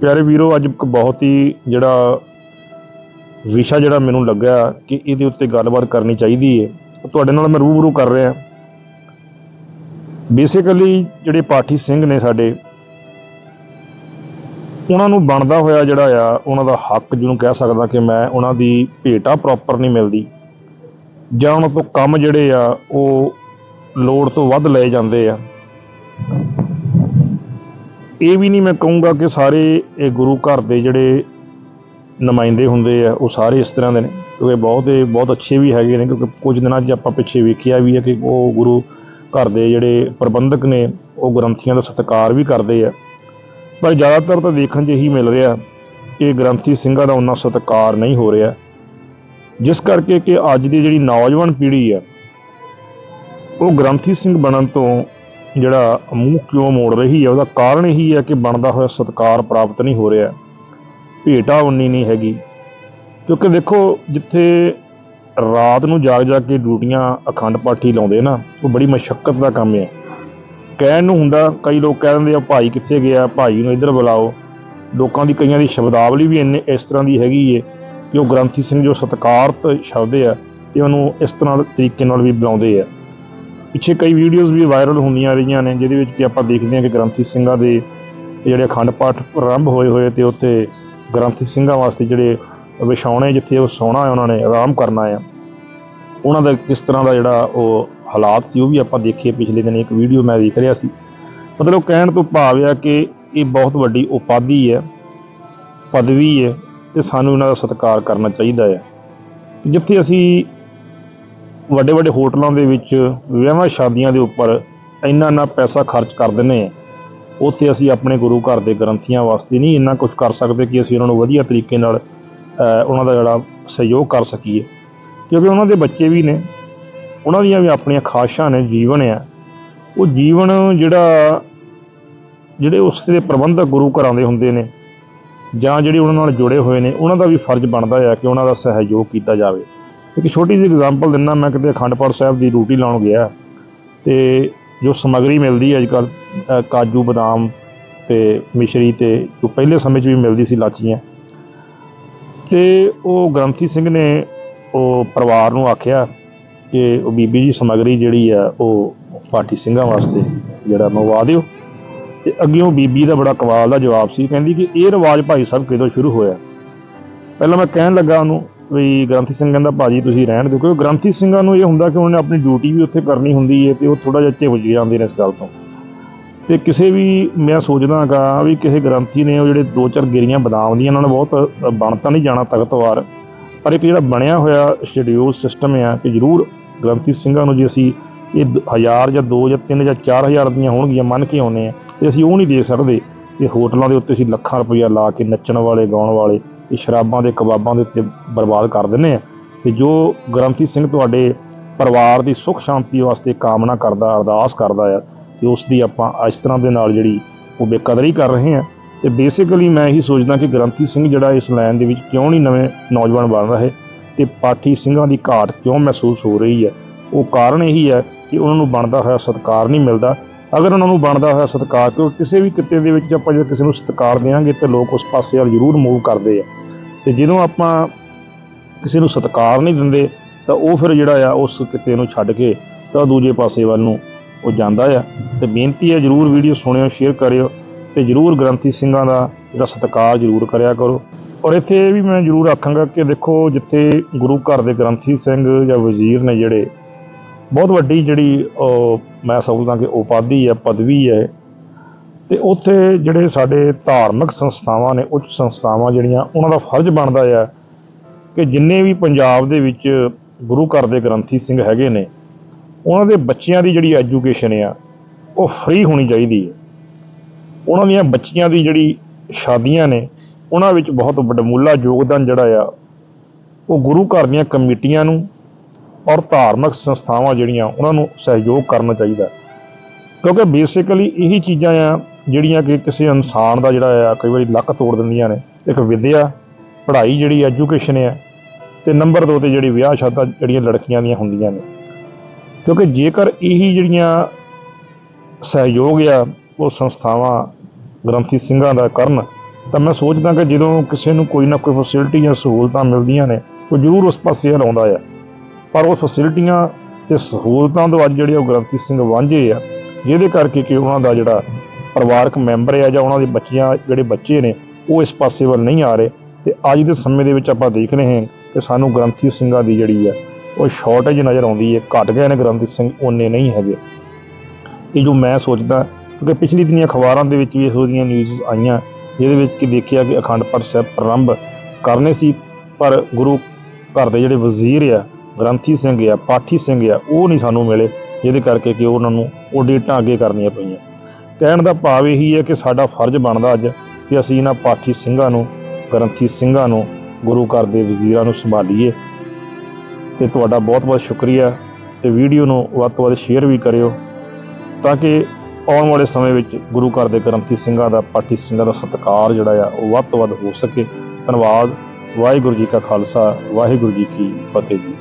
ਪਿਆਰੇ ਵੀਰੋ, ਅੱਜ ਇੱਕ ਬਹੁਤ ਹੀ ਜਿਹੜਾ ਵਿਸ਼ਾ ਜਿਹੜਾ ਮੈਨੂੰ ਲੱਗਿਆ ਕਿ ਇਹਦੇ ਉੱਤੇ ਗੱਲਬਾਤ ਕਰਨੀ ਚਾਹੀਦੀ ਹੈ। ਤੁਹਾਡੇ ਨਾਲ ਮੈਂ ਰੂਬਰੂ ਕਰ ਰਿਹਾ। ਬੇਸਿਕਲੀ ਜਿਹੜੇ ਪਾਠੀ ਸਿੰਘ ਨੇ ਸਾਡੇ, ਉਹਨਾਂ ਨੂੰ ਬਣਦਾ ਹੋਇਆ ਜਿਹੜਾ ਆ, ਉਹਨਾਂ ਦਾ ਹੱਕ ਜਿਹਨੂੰ ਕਹਿ ਸਕਦਾ ਕਿ ਮੈਂ ਉਹਨਾਂ ਦੀ ਭੇਟਾ ਪ੍ਰੋਪਰ ਨਹੀਂ ਮਿਲਦੀ। ਜਾਂ ਉਹਨਾਂ ਤੋਂ ਕੰਮ ਜਿਹੜੇ ਆ, ਉਹ ਲੋੜ ਤੋਂ ਵੱਧ ਲਏ ਜਾਂਦੇ ਆ। ਇਹ ਵੀ ਨਹੀਂ ਮੈਂ ਕਹੂੰਗਾ ਕਿ ਸਾਰੇ ਇਹ ਗੁਰੂ ਘਰ ਦੇ ਜਿਹੜੇ ਨੁਮਾਇੰਦੇ ਹੁੰਦੇ ਆ, ਉਹ ਸਾਰੇ ਇਸ ਤਰ੍ਹਾਂ ਦੇ ਨੇ, ਕਿਉਂਕਿ ਬਹੁਤ ਇਹ ਬਹੁਤ ਅੱਛੇ ਵੀ ਹੈਗੇ ਨੇ, ਕਿਉਂਕਿ ਕੁਝ ਦਿਨਾਂ 'ਚ ਆਪਾਂ ਪਿੱਛੇ ਵੇਖਿਆ ਵੀ ਹੈ ਕਿ ਉਹ ਗੁਰੂ ਘਰ ਦੇ ਜਿਹੜੇ ਪ੍ਰਬੰਧਕ ਨੇ, ਉਹ ਗ੍ਰੰਥੀਆਂ ਦਾ ਸਤਿਕਾਰ ਵੀ ਕਰਦੇ ਆ। ਪਰ ਜ਼ਿਆਦਾਤਰ ਤਾਂ ਦੇਖਣ 'ਚ ਇਹੀ ਮਿਲ ਰਿਹਾ ਕਿ ਗ੍ਰੰਥੀ ਸਿੰਘਾਂ ਦਾ ਉਹਨਾਂ ਸਤਿਕਾਰ ਨਹੀਂ ਹੋ ਰਿਹਾ। ਜਿਸ ਕਰਕੇ ਕਿ ਅੱਜ ਦੀ ਜਿਹੜੀ ਨੌਜਵਾਨ ਪੀੜ੍ਹੀ ਆ, ਉਹ ਗ੍ਰੰਥੀ ਸਿੰਘ ਬਣਨ ਤੋਂ ਜਿਹੜਾ ਮੂੰਹ ਕਿਉਂ ਮੋੜ ਰਹੀ ਹੈ, ਉਹਦਾ ਕਾਰਨ ਇਹੀ ਹੈ ਕਿ ਬਣਦਾ ਹੋਇਆ ਸਤਿਕਾਰ ਪ੍ਰਾਪਤ ਨਹੀਂ ਹੋ ਰਿਹਾ। ਭੇਟਾ ਉਨੀ ਨਹੀਂ ਹੈਗੀ। ਕਿਉਂਕਿ ਦੇਖੋ, ਜਿੱਥੇ ਰਾਤ ਨੂੰ ਜਾਗ ਜਾ ਕੇ ਡਿਊਟੀਆਂ ਅਖੰਡ ਪਾਠੀ ਲਾਉਂਦੇ ਨਾ, ਉਹ ਬੜੀ ਮਸ਼ੱਕਤ ਦਾ ਕੰਮ ਹੈ। ਕਹਿਣ ਨੂੰ ਹੁੰਦਾ, ਕਈ ਲੋਕ ਕਹਿ ਦਿੰਦੇ ਆ, ਭਾਈ ਕਿੱਥੇ ਗਿਆ, ਭਾਈ ਨੂੰ ਇੱਧਰ ਬੁਲਾਓ। ਲੋਕਾਂ ਦੀ ਕਈਆਂ ਦੀ ਸ਼ਬਦਾਵਲੀ ਵੀ ਇੰਨੇ ਇਸ ਤਰ੍ਹਾਂ ਦੀ ਹੈਗੀ ਏ ਕਿ ਉਹ ਗ੍ਰੰਥੀ ਸਿੰਘ ਜੋ ਸਤਿਕਾਰਤ ਸ਼ਬਦ ਆ ਤੇ ਉਹਨੂੰ ਇਸ ਤਰ੍ਹਾਂ ਤਰੀਕੇ ਨਾਲ ਵੀ ਬੁਲਾਉਂਦੇ ਆ। ਪਿੱਛੇ ਕਈ ਵੀਡੀਓਜ਼ ਵੀ ਵਾਇਰਲ ਹੁੰਦੀਆਂ ਰਹੀਆਂ ਨੇ, ਜਿਹਦੇ ਵਿੱਚ ਕਿ ਆਪਾਂ ਦੇਖਦੇ ਹਾਂ ਕਿ ਗ੍ਰੰਥੀ ਸਿੰਘਾਂ ਦੇ ਜਿਹੜੇ ਅਖੰਡ ਪਾਠ ਆਰੰਭ ਹੋਏ ਹੋਏ ਤੇ ਉੱਥੇ ਗ੍ਰੰਥੀ ਸਿੰਘਾਂ ਵਾਸਤੇ ਜਿਹੜੇ ਵਿਛਾਉਣੇ ਜਿੱਥੇ ਉਹ ਸੌਣਾ ਹੈ, ਉਹਨਾਂ ਨੇ ਆਰਾਮ ਕਰਨਾ ਹੈ। ਉਹਨਾਂ ਦਾ ਕਿਸ ਤਰ੍ਹਾਂ ਦਾ ਜਿਹੜਾ ਉਹ ਹਾਲਾਤ ਸੀ, ਉਹ ਵੀ ਆਪਾਂ ਦੇਖੀਏ। ਪਿਛਲੇ ਦਿਨ ਇੱਕ ਵੀਡੀਓ ਮੈਂ ਦੇਖ ਰਿਹਾ ਸੀ। ਮਤਲਬ ਕਹਿਣ ਤੋਂ ਭਾਵ ਆ ਕਿ ਇਹ ਬਹੁਤ ਵੱਡੀ ਉਪਾਧੀ ਹੈ, ਪਦਵੀ ਹੈ ਤੇ ਸਾਨੂੰ ਇਹਨਾਂ ਦਾ ਸਤਿਕਾਰ ਕਰਨਾ ਚਾਹੀਦਾ ਹੈ। ਜਿੱਥੇ ਅਸੀਂ ਵੱਡੇ ਵੱਡੇ ਹੋਟਲਾਂ ਦੇ ਵਿੱਚ ਵਿਆਹਾਂ ਸ਼ਾਦੀਆਂ ਦੇ ਉੱਪਰ ਇੰਨਾ ਇੰਨਾ ਪੈਸਾ ਖਰਚ ਕਰ ਦਿੰਦੇ ਆ। ਉੱਥੇ ਅਸੀਂ ਆਪਣੇ ਗੁਰੂ ਘਰ ਦੇ ਗ੍ਰੰਥੀਆਂ ਵਾਸਤੇ ਨਹੀਂ ਇੰਨਾ ਕੁਝ ਕਰ ਸਕਦੇ ਕਿ ਅਸੀਂ ਉਹਨਾਂ ਨੂੰ ਵਧੀਆ ਤਰੀਕੇ ਨਾਲ ਉਹਨਾਂ ਦਾ ਜਿਹੜਾ ਸਹਿਯੋਗ ਕਰ ਸਕੀਏ। ਕਿਉਂਕਿ ਉਹਨਾਂ ਦੇ ਬੱਚੇ ਵੀ ਨੇ, ਉਹਨਾਂ ਦੀਆਂ ਵੀ ਆਪਣੀਆਂ ਖਾਸ਼ਾਂ ਨੇ, ਜੀਵਨ ਆ। ਉਹ ਜੀਵਨ ਜਿਹੜਾ, ਜਿਹੜੇ ਉਸ ਦੇ ਪ੍ਰਬੰਧਕ ਗੁਰੂ ਘਰਾਂ ਦੇ ਹੁੰਦੇ ਨੇ ਜਾਂ ਜਿਹੜੇ ਉਹਨਾਂ ਨਾਲ ਜੁੜੇ ਹੋਏ ਨੇ, ਉਹਨਾਂ ਦਾ ਵੀ ਫਰਜ਼ ਬਣਦਾ ਹੈ ਕਿ ਉਹਨਾਂ ਦਾ ਸਹਿਯੋਗ ਕੀਤਾ ਜਾਵੇ। ਇੱਕ ਛੋਟੀ ਜਿਹੀ ਐਗਜ਼ਾਮਪਲ ਦਿੰਦਾ ਮੈਂ, ਕਿਤੇ ਅਖੰਡ ਪਾਠ ਸਾਹਿਬ ਦੀ ਡਿਊਟੀ ਲਾਉਣ ਗਿਆ ਤੇ ਜੋ ਸਮੱਗਰੀ ਮਿਲਦੀ ਹੈ ਅੱਜਕੱਲ ਕਾਜੂ, ਬਦਾਮ ਤੇ ਮਿਸ਼ਰੀ ਤੇ ਜੋ ਪਹਿਲੇ ਸਮੇਂ 'ਚ ਵੀ ਮਿਲਦੀ ਸੀ ਲਾਚੀਆਂ। ਤੇ ਉਹ ਗ੍ਰੰਥੀ ਸਿੰਘ ਨੇ ਉਹ ਪਰਿਵਾਰ ਨੂੰ ਆਖਿਆ ਕਿ ਉਹ ਬੀਬੀ ਜੀ, ਸਮੱਗਰੀ ਜਿਹੜੀ ਆ, ਉਹ ਪਾਠੀ ਸਿੰਘਾਂ ਵਾਸਤੇ ਜਿਹੜਾ ਮੰਗਵਾ ਦਿਓ। ਤੇ ਅੱਗਿਓਂ ਬੀਬੀ ਦਾ ਬੜਾ ਕਮਾਲ ਦਾ ਜਵਾਬ ਸੀ। ਕਹਿੰਦੀ ਕਿ ਇਹ ਰਿਵਾਜ ਭਾਈ ਸਾਹਿਬ ਕਿਦੋਂ ਸ਼ੁਰੂ ਹੋਇਆ? ਪਹਿਲਾਂ ਮੈਂ ਕਹਿਣ ਲੱਗਾ ਉਹਨੂੰ ਵੀ ਗ੍ਰੰਥੀ ਸਿੰਘ ਕਹਿੰਦਾ ਭਾਜੀ ਤੁਸੀਂ ਰਹਿਣ ਦਿਓ। ਕਿਉਂਕਿ ਗ੍ਰੰਥੀ ਸਿੰਘਾਂ ਨੂੰ ਇਹ ਹੁੰਦਾ ਕਿ ਉਹਨਾਂ ਨੇ ਆਪਣੀ ਡਿਊਟੀ ਵੀ ਉੱਥੇ ਕਰਨੀ ਹੁੰਦੀ ਹੈ ਤੇ ਉਹ ਥੋੜਾ ਜਿਹਾ ਝਿਵਜ ਜਾਂਦੇ ਨੇ ਇਸ ਗੱਲ ਤੋਂ। ਤੇ ਕਿਸੇ ਵੀ ਮੈਂ ਸੋਚਦਾ ਹੈਗਾ ਵੀ ਕਿਸੇ ਗ੍ਰੰਥੀ ਨੇ ਉਹ ਜਿਹੜੇ ਦੋ ਚਾਰ ਗਿਰੀਆਂ ਬਦਾਮ ਦੀਆਂ, ਉਹਨਾਂ ਨੇ ਬਹੁਤ ਬਣ ਤਾਂ ਨਹੀਂ ਜਾਣਾ ਤਖਤਵਾਰ, ਪਰ ਇੱਕ ਜਿਹੜਾ ਬਣਿਆ ਹੋਇਆ ਸ਼ਡਿਊਲ ਸਿਸਟਮ ਆ ਕਿ ਜ਼ਰੂਰ ਗ੍ਰੰਥੀ ਸਿੰਘਾਂ ਨੂੰ ਜੇ ਅਸੀਂ ਇਹ ਦ- ਹਜ਼ਾਰ ਜਾਂ ਦੋ ਜਾਂ ਤਿੰਨ ਜਾਂ ਚਾਰ ਹਜ਼ਾਰ ਦੀਆਂ ਹੋਣਗੀਆਂ ਮੰਨ ਕੇ ਆਉਨੇ ਆ, ਤੇ ਅਸੀਂ ਉਹ ਨਹੀਂ ਦੇ ਸਕਦੇ। ਕਿ ਹੋਟਲਾਂ ਦੇ ਉੱਤੇ ਅਸੀਂ ਲੱਖਾਂ ਰੁਪਈਆ ਲਾ ਕੇ ਨੱਚਣ ਵਾਲੇ, ਗਾਉਣ ਵਾਲੇ ਤੇ ਸ਼ਰਾਬਾਂ ਦੇ ਕਬਾਬਾਂ ਦੇ ਉੱਤੇ ਬਰਬਾਦ ਕਰ ਦਿੰਨੇ ਆ। ਤੇ ਜੋ ਗ੍ਰੰਥੀ ਸਿੰਘ ਤੁਹਾਡੇ ਪਰਿਵਾਰ ਦੀ ਸੁੱਖ ਸ਼ਾਂਤੀ ਵਾਸਤੇ ਕਾਮਨਾ ਕਰਦਾ, ਅਰਦਾਸ ਕਰਦਾ ਆ, ਤੇ ਉਸ ਦੀ ਆਪਾਂ ਇਸ ਤਰ੍ਹਾਂ ਦੇ ਨਾਲ ਜਿਹੜੀ ਉਹ ਬੇਕਦਰੀ ਕਰ ਰਹੇ ਆ। ਤੇ ਬੇਸਿਕਲੀ ਮੈਂ ਇਹੀ ਸੋਚਦਾ ਕਿ ਗ੍ਰੰਥੀ ਸਿੰਘ ਜਿਹੜਾ ਇਸ ਲਾਈਨ ਦੇ ਵਿੱਚ ਕਿਉਂ ਨਹੀਂ ਨਵੇਂ ਨੌਜਵਾਨ ਬਣ ਰਹੇ, ਤੇ ਪਾਠੀ ਸਿੰਘਾਂ ਦੀ ਘਾਟ ਕਿਉਂ ਮਹਿਸੂਸ ਹੋ ਰਹੀ ਹੈ ਉਹ ਕਾਰਨ ਇਹੀ ਹੈ ਕਿ ਉਹਨਾਂ ਨੂੰ ਬਣਦਾ ਹੋਇਆ ਸਤਿਕਾਰ ਨਹੀਂ ਮਿਲਦਾ ਅਗਰ ਉਹਨਾਂ ਨੂੰ ਬਣਦਾ ਹੋਇਆ ਸਤਿਕਾਰ, ਕਿਉਂਕਿ ਕਿਸੇ ਵੀ ਕਿੱਤੇ ਦੇ ਵਿੱਚ ਆਪਾਂ ਜੇ ਕਿਸੇ ਨੂੰ ਸਤਿਕਾਰ ਦੇਵਾਂਗੇ ਤੇ ਲੋਕ ਉਸ ਪਾਸੇ ਵੱਲ ਜ਼ਰੂਰ ਮੂਵ ਕਰਦੇ ਆ। ਤੇ ਜਦੋਂ ਆਪਾਂ ਕਿਸੇ ਨੂੰ ਸਤਿਕਾਰ ਨਹੀਂ ਦਿੰਦੇ, ਤਾਂ ਉਹ ਫਿਰ ਜਿਹੜਾ ਆ, ਉਸ ਕਿੱਤੇ ਨੂੰ ਛੱਡ ਕੇ ਤਾਂ ਦੂਜੇ ਪਾਸੇ ਵੱਲ ਨੂੰ ਉਹ ਜਾਂਦਾ ਆ। ਤੇ ਬੇਨਤੀ ਹੈ ਜਰੂਰ ਵੀਡੀਓ ਸੁਣਿਓ ਸ਼ੇਅਰ ਕਰਿਓ ਤੇ ਜਰੂਰ ਗ੍ਰੰਥੀ ਸਿੰਘਾਂ ਦਾ ਜਿਹੜਾ ਸਤਿਕਾਰ ਜਰੂਰ ਕਰਿਆ ਕਰੋ। ਔਰ ਇੱਥੇ ਇਹ ਵੀ ਮੈਂ ਜਰੂਰ ਆਖਾਂਗਾ ਕਿ ਦੇਖੋ, ਜਿੱਥੇ ਗੁਰੂ ਘਰ ਦੇ ਗ੍ਰੰਥੀ ਸਿੰਘ ਜਾਂ ਵਜ਼ੀਰ ਨੇ ਜਿਹੜੇ, ਬਹੁਤ ਵੱਡੀ ਜਿਹੜੀ ਉਹ ਮੈਂ ਸਮਝਦਾ ਕਿ ਉਪਾਧੀ ਹੈ ਪਦਵੀ ਹੈ ਤੇ ਉੱਥੇ ਜਿਹੜੇ ਸਾਡੇ ਧਾਰਮਿਕ ਸੰਸਥਾਵਾਂ ਨੇ, ਉੱਚ ਸੰਸਥਾਵਾਂ ਜਿਹੜੀਆਂ, ਉਹਨਾਂ ਦਾ ਫਰਜ਼ ਬਣਦਾ ਆ ਕਿ ਜਿੰਨੇ ਵੀ ਪੰਜਾਬ ਦੇ ਵਿੱਚ ਗੁਰੂ ਘਰ ਦੇ ਗ੍ਰੰਥੀ ਸਿੰਘ ਹੈਗੇ ਨੇ, ਉਹਨਾਂ ਦੇ ਬੱਚਿਆਂ ਦੀ ਜਿਹੜੀ ਐਜੂਕੇਸ਼ਨ ਆ, ਉਹ ਫ੍ਰੀ ਹੋਣੀ ਚਾਹੀਦੀ ਹੈ। ਉਹਨਾਂ ਦੀਆਂ ਬੱਚੀਆਂ ਦੀ ਜਿਹੜੀ ਸ਼ਾਦੀਆਂ ਨੇ, ਉਹਨਾਂ ਵਿੱਚ ਬਹੁਤ ਵੱਡਮੁੱਲਾ ਯੋਗਦਾਨ ਜਿਹੜਾ ਆ, ਉਹ ਗੁਰੂ ਘਰ ਦੀਆਂ ਕਮੇਟੀਆਂ ਨੂੰ ਔਰ ਧਾਰਮਿਕ ਸੰਸਥਾਵਾਂ ਜਿਹੜੀਆਂ ਉਹਨਾਂ ਨੂੰ ਸਹਿਯੋਗ ਕਰਨਾ ਚਾਹੀਦਾ ਕਿਉਂਕਿ ਬੇਸਿਕਲੀ ਇਹੀ ਚੀਜ਼ਾਂ ਆ ਜਿਹੜੀਆਂ ਕਿ ਕਿਸੇ ਇਨਸਾਨ ਦਾ ਜਿਹੜਾ ਆ, ਕਈ ਵਾਰੀ ਲੱਕ ਤੋੜ ਦਿੰਦੀਆਂ ਨੇ। ਇੱਕ ਵਿਦਿਆ, ਪੜ੍ਹਾਈ ਜਿਹੜੀ ਐਜੂਕੇਸ਼ਨ ਆ, ਤੇ ਨੰਬਰ 2 ਤੇ ਜਿਹੜੀ ਵਿਆਹ ਸ਼ਾਦਾ ਜਿਹੜੀਆਂ ਲੜਕੀਆਂ ਦੀਆਂ ਹੁੰਦੀਆਂ ਨੇ। ਕਿਉਂਕਿ ਜੇਕਰ ਇਹੀ ਜਿਹੜੀਆਂ ਸਹਿਯੋਗ ਆ, ਉਹ ਸੰਸਥਾਵਾਂ ਗ੍ਰੰਥੀ ਸਿੰਘਾਂ ਦਾ ਕਰਨ, ਤਾਂ ਮੈਂ ਸੋਚਦਾ ਕਿ ਜਦੋਂ ਕਿਸੇ ਨੂੰ ਕੋਈ ਨਾ ਕੋਈ ਫੈਸਿਲਿਟੀ ਜਾਂ ਸਹੂਲਤਾਂ ਮਿਲਦੀਆਂ ਨੇ, ਉਹ ਜ਼ਰੂਰ ਉਸ ਪਾਸੇ ਲਾਉਂਦਾ ਆ। ਪਰ ਉਹ ਫੈਸਿਲਿਟੀਆਂ ਤੇ ਸਹੂਲਤਾਂ ਤੋਂ ਅੱਜ ਜਿਹੜੇ ਉਹ ਗ੍ਰੰਥੀ ਸਿੰਘ ਵਾਂਝੇ ਆ, ਜਿਹਦੇ ਕਰਕੇ ਕਿ ਉਹਨਾਂ ਦਾ ਜਿਹੜਾ ਪਰਿਵਾਰਕ ਮੈਂਬਰ ਆ ਜਾਂ ਉਹਨਾਂ ਦੇ ਬੱਚੀਆਂ, ਜਿਹੜੇ ਬੱਚੇ ਨੇ, ਉਹ ਇਸ ਪਾਸੇ ਵੱਲ ਨਹੀਂ ਆ ਰਹੇ। ਤੇ ਅੱਜ ਦੇ ਸਮੇਂ ਦੇ ਵਿੱਚ ਆਪਾਂ ਦੇਖ ਰਹੇ ਹਾਂ ਕਿ ਸਾਨੂੰ ਗ੍ਰੰਥੀ ਸਿੰਘਾਂ ਦੀ ਜਿਹੜੀ ਆ, ਉਹ ਸ਼ਾਰਟੇਜ ਨਜ਼ਰ ਆਉਂਦੀ ਹੈ। ਘਟ ਗਏ ਨੇ ਗ੍ਰੰਥੀ ਸਿੰਘ ਉਹਨੇ ਨਹੀਂ ਹੈਗੇ। ਇਹ ਜੋ ਮੈਂ ਸੋਚਦਾ, ਕਿਉਂਕਿ ਪਿਛਲੀ ਦਿਨੀਆਂ ਅਖਬਾਰਾਂ ਦੇ ਵਿੱਚ ਵੀ ਇਹੋ ਜਿਹੀਆਂ ਨਿਊਜ਼ ਆਈਆਂ, ਜਿਹਦੇ ਵਿੱਚ ਕਿ ਦੇਖਿਆ ਕਿ ਅਖੰਡ ਪਾਠ ਸਾਹਿਬ ਪ੍ਰਾਰੰਭ ਕਰਨੇ ਸੀ, ਪਰ ਗੁਰੂ ਘਰ ਦੇ ਜਿਹੜੇ ਵਜ਼ੀਰ ਆ ਗ੍ਰੰਥੀ ਸਿੰਘ ਆ, ਪਾਠੀ ਸਿੰਘ ਆ, ਉਹ ਨਹੀਂ ਸਾਨੂੰ ਮਿਲੇ, ਜਿਹਦੇ ਕਰਕੇ ਕਿ ਉਹਨਾਂ ਨੂੰ ਉਹ ਡੇਟਾਂ ਅੱਗੇ ਕਰਨੀਆਂ ਪਈਆਂ। ਕਹਿਣ ਦਾ ਭਾਵ ਇਹੀ ਹੈ ਕਿ ਸਾਡਾ ਫਰਜ਼ ਬਣਦਾ ਅੱਜ ਕਿ ਅਸੀਂ ਇਹਨਾਂ ਪਾਠੀ ਸਿੰਘਾਂ ਨੂੰ, ਗ੍ਰੰਥੀ ਸਿੰਘਾਂ ਨੂੰ, ਗੁਰੂ ਘਰ ਦੇ ਵਜ਼ੀਰਾਂ ਨੂੰ ਸੰਭਾਲੀਏ। ਤੇ ਤੁਹਾਡਾ ਬਹੁਤ ਬਹੁਤ ਸ਼ੁਕਰੀਆ ਤੇ ਵੀਡੀਓ ਨੂੰ ਵੱਧ ਤੋਂ ਵੱਧ ਸ਼ੇਅਰ ਵੀ ਕਰਿਓ, ਤਾਂ ਕਿ ਆਉਣ ਵਾਲੇ ਸਮੇਂ ਵਿੱਚ ਗੁਰੂ ਘਰ ਦੇ ਗ੍ਰੰਥੀ ਸਿੰਘਾਂ ਦਾ, ਪਾਠੀ ਸਿੰਘਾਂ ਦਾ ਸਤਿਕਾਰ ਜਿਹੜਾ ਆ, ਉਹ ਵੱਧ ਤੋਂ ਵੱਧ ਹੋ ਸਕੇ। ਧੰਨਵਾਦ, ਵਾਹਿਗੁਰੂ ਜੀ ਕਾ ਖਾਲਸਾ, ਵਾਹਿਗੁਰੂ ਜੀ ਕੀ ਫਤਿਹ ਜੀ।